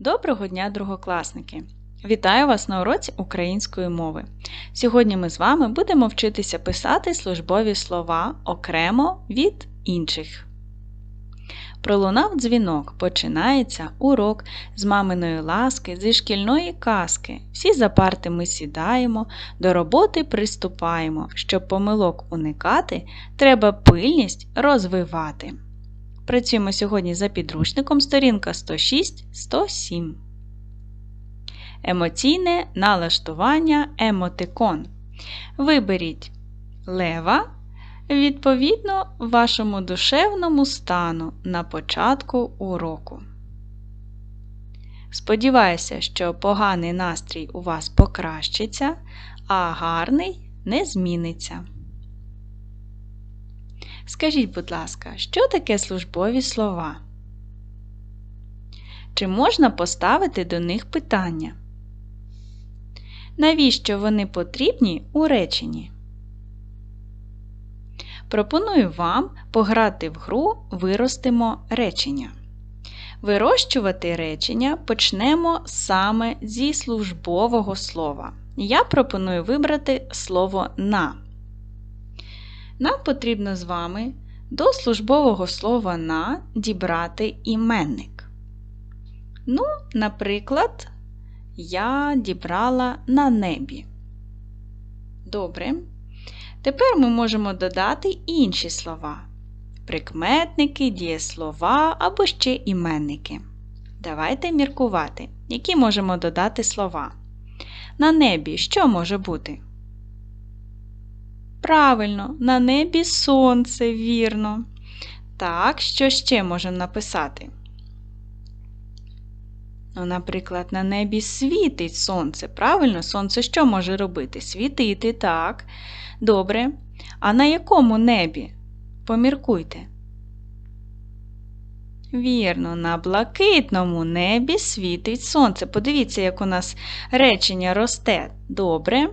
Доброго дня, другокласники! Вітаю вас на уроці української мови. Сьогодні ми з вами будемо вчитися писати службові слова окремо від інших. Пролунав дзвінок, починається урок з маминої ласки, зі шкільної казки. Всі за парти ми сідаємо, до роботи приступаємо. Щоб помилок уникати, треба пильність розвивати. Працюємо сьогодні за підручником сторінка 106-107. Емоційне налаштування емотикон. Виберіть лева відповідно вашому душевному стану на початку уроку. Сподіваюся, що поганий настрій у вас покращиться, а гарний не зміниться. Скажіть, будь ласка, що таке службові слова? Чи можна поставити до них питання? Навіщо вони потрібні у реченні? Пропоную вам пограти в гру Виростимо речення. Вирощувати речення почнемо саме зі службового слова. Я пропоную вибрати слово на. Нам потрібно з вами до службового слова на дібрати іменник. Ну, наприклад, я дібрала на небі. Добре. Тепер ми можемо додати інші слова: прикметники, дієслова або ще іменники. Давайте міркувати, які можемо додати слова. На небі що може бути? Правильно, на небі сонце, вірно. Так, що ще можемо написати? Ну, Наприклад, на небі світить сонце. Правильно, сонце що може робити? Світити, так. Добре. А на якому небі? Поміркуйте. Вірно, на блакитному небі світить сонце. Подивіться, як у нас речення росте. Добре.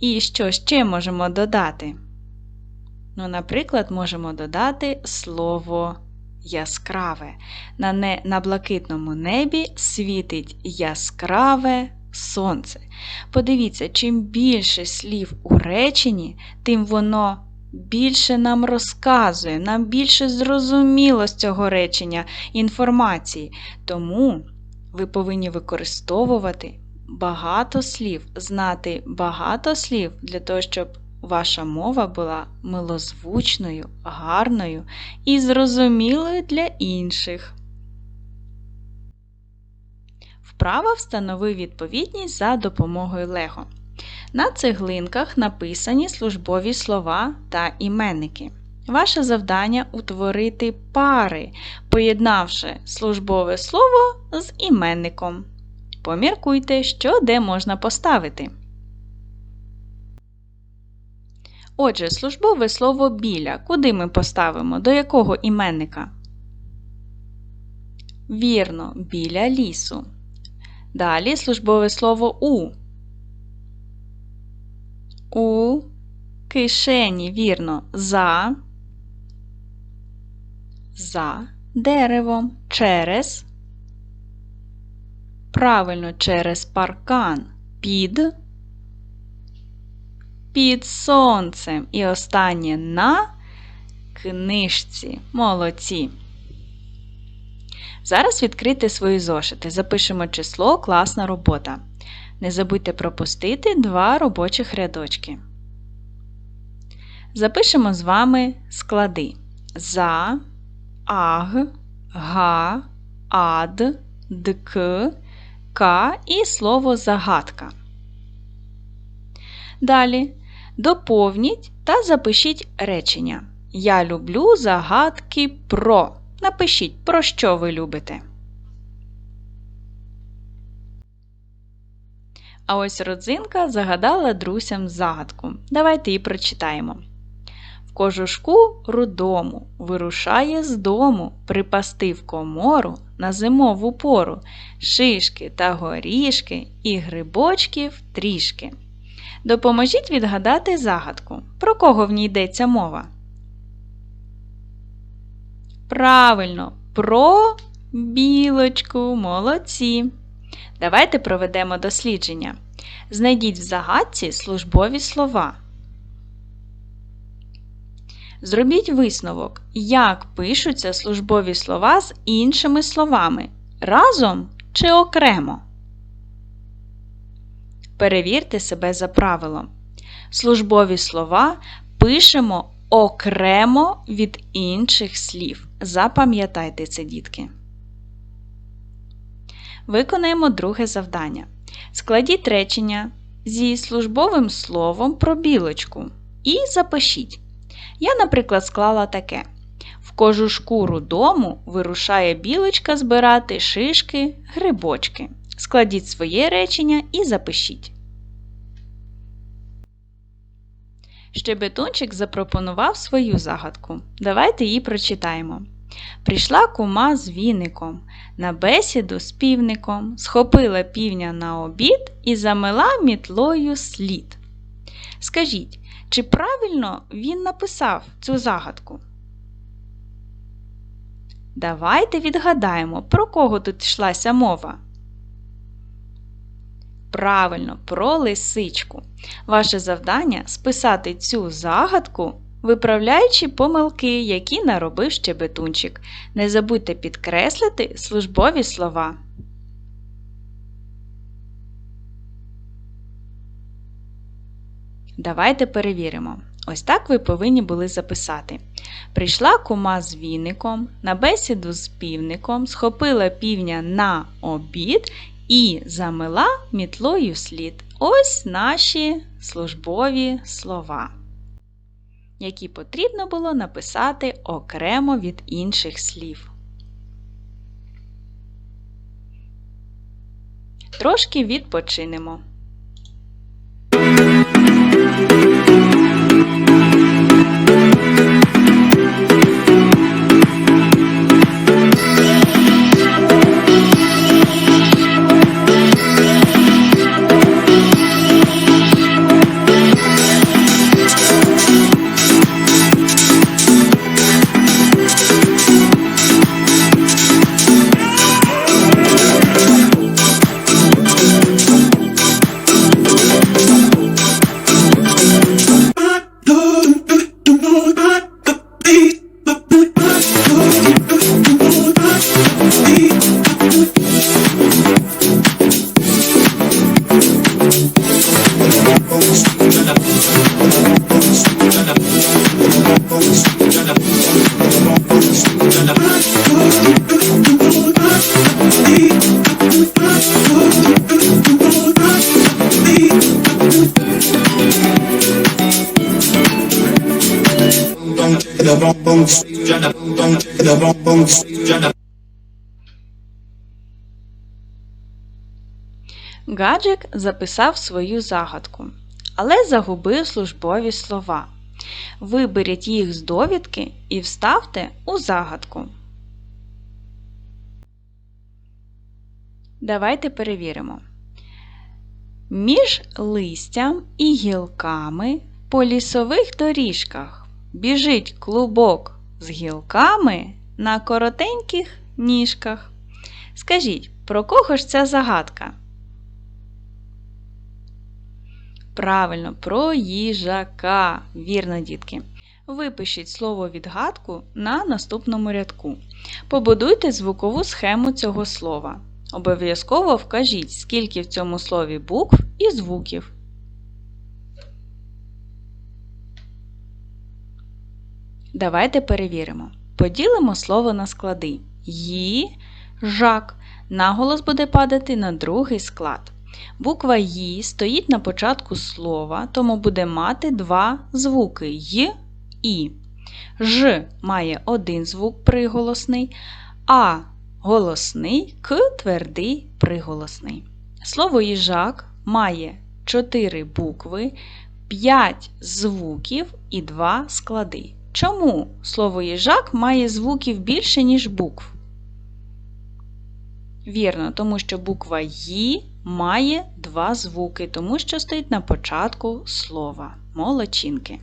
І що ще можемо додати? Ну, Наприклад, можемо додати слово яскраве. На, не, на блакитному небі світить яскраве сонце. Подивіться, чим більше слів у реченні, тим воно більше нам розказує, нам більше зрозуміло з цього речення інформації. Тому ви повинні використовувати багато слів, знати багато слів для того, щоб ваша мова була милозвучною, гарною і зрозумілою для інших. Вправа встанови відповідність за допомогою Лего. На цеглинках написані службові слова та іменники. Ваше завдання утворити пари, поєднавши службове слово з іменником. Поміркуйте, що де можна поставити. Отже, службове слово біля. Куди ми поставимо? До якого іменника? Вірно, біля лісу. Далі службове слово у. У кишені, вірно, за, за деревом, через. Правильно, через паркан, під, під сонцем. І останнє на книжці. Молодці. Зараз відкрити свої зошити. Запишемо число класна робота. Не забудьте пропустити два робочих рядочки. Запишемо з вами склади за, аг, га, ад, дк, к і слово загадка. Далі доповніть та запишіть речення. Я люблю загадки про. Напишіть, про що ви любите. А ось родзинка загадала друзям загадку. Давайте її прочитаємо. В кожушку рудому вирушає з дому припасти в комору на зимову пору шишки та горішки і грибочків трішки. Допоможіть відгадати загадку. Про кого в ній йдеться мова? Правильно, про білочку, молодці. Давайте проведемо дослідження. Знайдіть в загадці службові слова. Зробіть висновок, як пишуться службові слова з іншими словами разом чи окремо. Перевірте себе за правилом. Службові слова пишемо окремо від інших слів. Запам'ятайте це, дітки. Виконаємо друге завдання. Складіть речення зі службовим словом про білочку і запишіть. Я, наприклад, склала таке: в кожу шкуру дому вирушає білочка збирати шишки, грибочки. Складіть своє речення і запишіть. Щебетунчик запропонував свою загадку. Давайте її прочитаємо. Прийшла кума з віником, на бесіду з півником, схопила півня на обід і замила мітлою слід. Скажіть, чи правильно він написав цю загадку? Давайте відгадаємо, про кого тут йшлася мова. Правильно, про лисичку. Ваше завдання списати цю загадку, виправляючи помилки, які наробив щебетунчик. Не забудьте підкреслити службові слова. Давайте перевіримо. Ось так ви повинні були записати. Прийшла кума з віником, на бесіду з півником, схопила півня на обід і замила мітлою слід. Ось наші службові слова, які потрібно було написати окремо від інших слів. Трошки відпочинемо. Гаджик записав свою загадку, але загубив службові слова. Виберіть їх з довідки і вставте у загадку. Давайте перевіримо. Між листям і гілками по лісових доріжках біжить клубок з гілками на коротеньких ніжках. Скажіть, про кого ж ця загадка? Правильно, про їжака. Вірно, дітки. Випишіть слово відгадку на наступному рядку. Побудуйте звукову схему цього слова. Обов'язково вкажіть, скільки в цьому слові букв і звуків. Давайте перевіримо. Поділимо слово на склади. Ї, жак. Наголос буде падати на другий склад. Буква Ї стоїть на початку слова, тому буде мати два звуки Й І. Ж має один звук приголосний, а голосний К твердий приголосний. Слово їжак має 4 букви, 5 звуків і 2 склади. Чому слово їжак має звуків більше, ніж букв? Вірно, тому що буква Ї має два звуки, тому що стоїть на початку слова молочинки.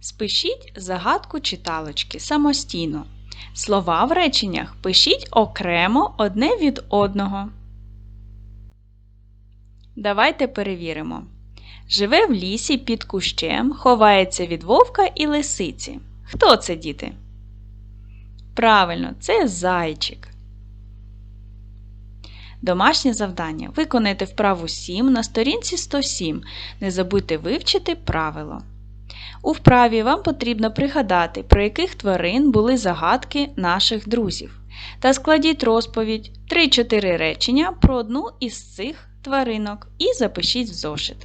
Спишіть загадку читалочки самостійно. Слова в реченнях пишіть окремо одне від одного. Давайте перевіримо. Живе в лісі під кущем, ховається від вовка і лисиці. Хто це, діти? Правильно, це зайчик. Домашнє завдання. Виконайте вправу 7 на сторінці 107. Не забудьте вивчити правило. У вправі вам потрібно пригадати, про яких тварин були загадки наших друзів. Та складіть розповідь 3-4 речення про одну із цих тваринок і запишіть в зошит.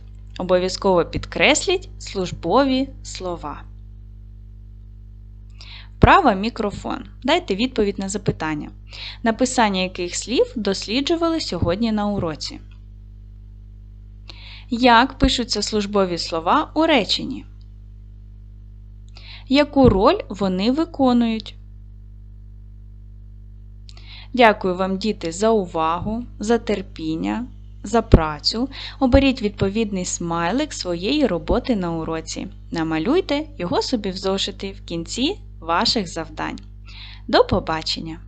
Обов'язково підкресліть службові слова. Вправа мікрофон. Дайте відповідь на запитання. Написання яких слів досліджували сьогодні на уроці. Як пишуться службові слова у реченні? Яку роль вони виконують? Дякую вам, діти, за увагу, за терпіння, за працю. Оберіть відповідний смайлик своєї роботи на уроці. Намалюйте його собі в зошити в кінці ваших завдань. До побачення!